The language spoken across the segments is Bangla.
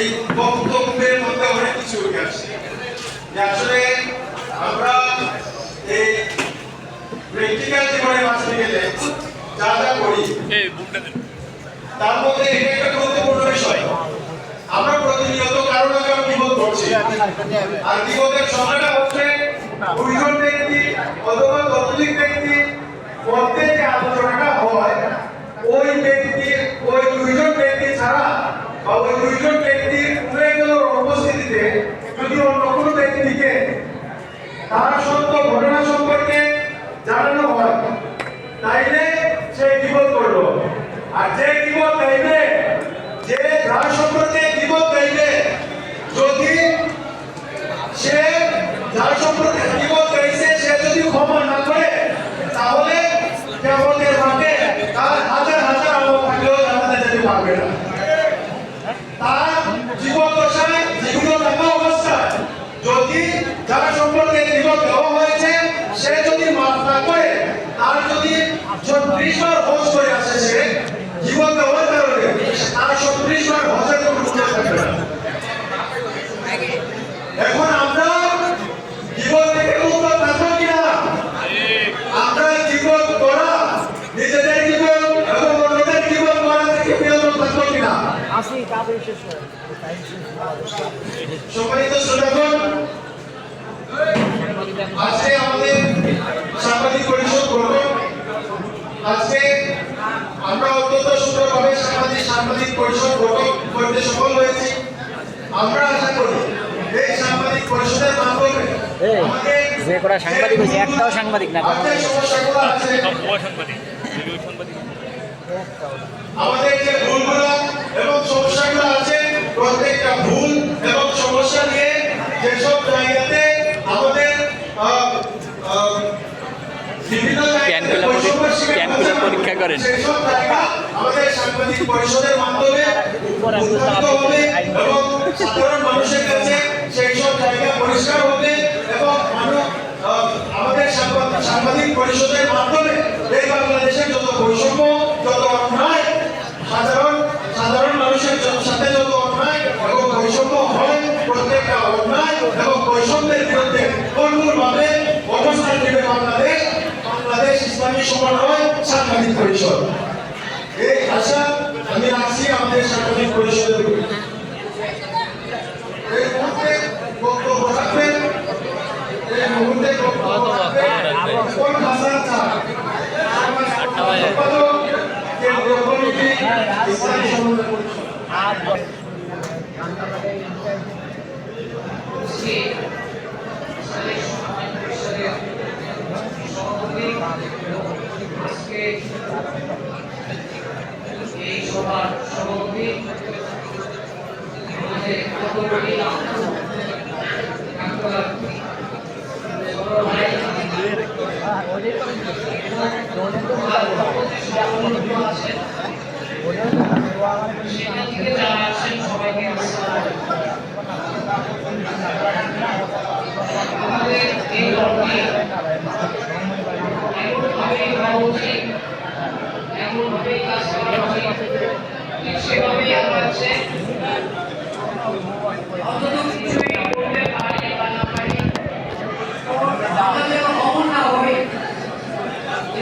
এই বক্তব্যের মধ্যে অনেক কিছু উঠে আসছে। আসলে আমরা এই প্র্যাকটিক্যাল জীবনে বাঁচতে গেলে যা যা করি তার মধ্যে এটা একটা গুরুত্বপূর্ণ বিষয়। আমরা প্রতিনিয়ত কারও না কারও বিপদ করছি আর বিপদের সময়টা হচ্ছে দুইজন ব্যক্তি অথবা ততোধিক ব্যক্তি মধ্যে যে আলোচনাটা হয় ওই ব্যক্তি ওই দুইজন ব্যক্তি ছাড়া বা ওই দুইজন ব্যক্তির উল্লেখগুলোর উপস্থিতিতে যদি অন্য কোনো ব্যক্তিকে তার সত্য ঘটনা সম্পর্কে জানানো হয় তাইলে সে বিপদ করল আর যে বিপদ চাইবে যে যার সম্পর্কে বিপদ চাইবে যদি সে যার সম্পর্কে বিপদ চাইছে সে যদি ক্ষমা না করে তাহলে কেমনের মাঠে তার হাজার হাজার আমল থাকলেও জানাতে যেতে পারবে না তার জীবন দশায় জীবিত থাকা অবস্থায় যদি যার সম্পর্কে জীবন দেওয়া হয়েছে সে যদি মাফ না করে তার যদি ছত্রিশ বার হোস করে আসে সে জীবন দেওয়ার কারণে তার ছত্রিশ বার কোনো গুণ থাকবে না। এখন আমরা জীবন থেকে মুক্ত থাকব কিনা? আমরা জীবন করা, নিজেদের জীবন এবং অন্যদের জীবন করা থেকে বিরত থাকব কিনা? সম্মানিত শ্রোতাগণ, আজকে আজকে আমরা অত্যন্ত সুন্দরভাবে সামাজিক সাংবাদিক পরিষদ গঠন করতে সফল হয়েছি। আমরা আশা করি এই সাংবাদিক পরিষদের মাধ্যমে যে কটা সাংবাদিক হয়েছে, একটাও সাংবাদিক না, আমাদের যে ভুলগুলো এবং করেন। আমাদের সাংবাদিক পরিষদের মাধ্যমে উদ্ঘাটিত হবে এবং সাধারণ মানুষের কাছে সেই সব জায়গা পরিষ্কার হবে এবং মানুষ আহ, আমাদের সাংবাদিক সাংবাদিক পরিষদের মাধ্যমে এই বাংলাদেশের যত বৈষম্য যত অন্যায় সাধারণ সাধারণ মানুষের য- সাথে যত অন্যায় এবং বৈষম্য হয় প্রত্যেকটা অন্যায় এবং বৈষম্যের বিরুদ্ধে কঠোরভাবে অবস্থান নেবে বাংলাদেশ বাংলাদেশ ইসলামী সমন্বয় সাংবাদিক পরিষদ এই আশা আমি রাখছি আমাদের সাংবাদিক পরিষদের উপরে। এই মুহূর্তে বক্তব্য রাখবেন এই মুহূর্তে বক্তব্য রাখবেন কোন ভাষা চান সম্পাদক কেন্দ্রীয় কমিটি ইসলামী সমন্বয় পরিষদ আজকে এই সভার সভাপতি আমাদের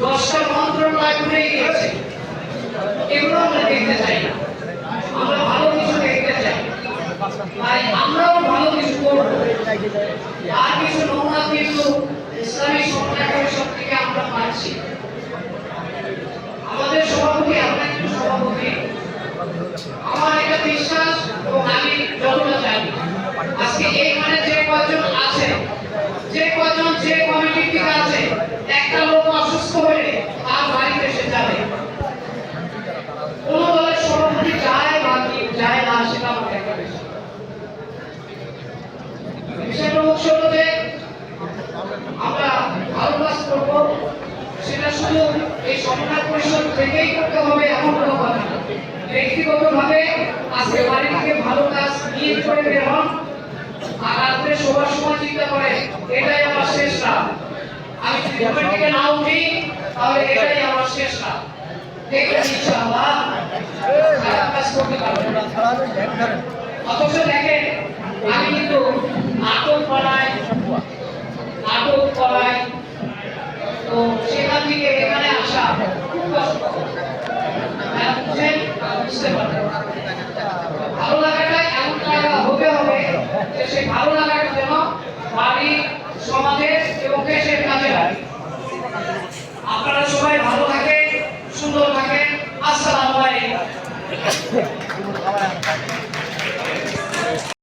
দশটা মন্ত্রণালয় ঘুরে গিয়েছে। এগুলো আমরা দেখতে চাই আমরা ভালো কিছু দেখতে চাই। তাই আমরাও ভালো কিছু করব। আর কিছু নমুনা কিন্তু ইসলামী সমন্বয় সব থেকে আমরা পাচ্ছি আমাদের সভাপতি আমরা কিন্তু সভাপতি আমার এটা বিশ্বাস এবং আমি যতটা জানি আজকে এইখানে যে কজন আছে যে কজন যে কমিটি থেকে আছে একটা লোক অসুস্থ হলে তার বাড়িতে থেকেই করতে হবে এমন কোনো কথা না। ব্যক্তিগতভাবে আজকে বাড়ি থেকে ভালো কাজ সবার সময় চিন্তা করে, এটাই আমার শেষ রাত। আমি থেকে আমার শেষ রাত। দেখবেন ইনশাআল্লাহ, খারাপ কাজ আমি কিন্তু নাটক বানাই নাটক করাই তো সেখান থেকে বাড়ি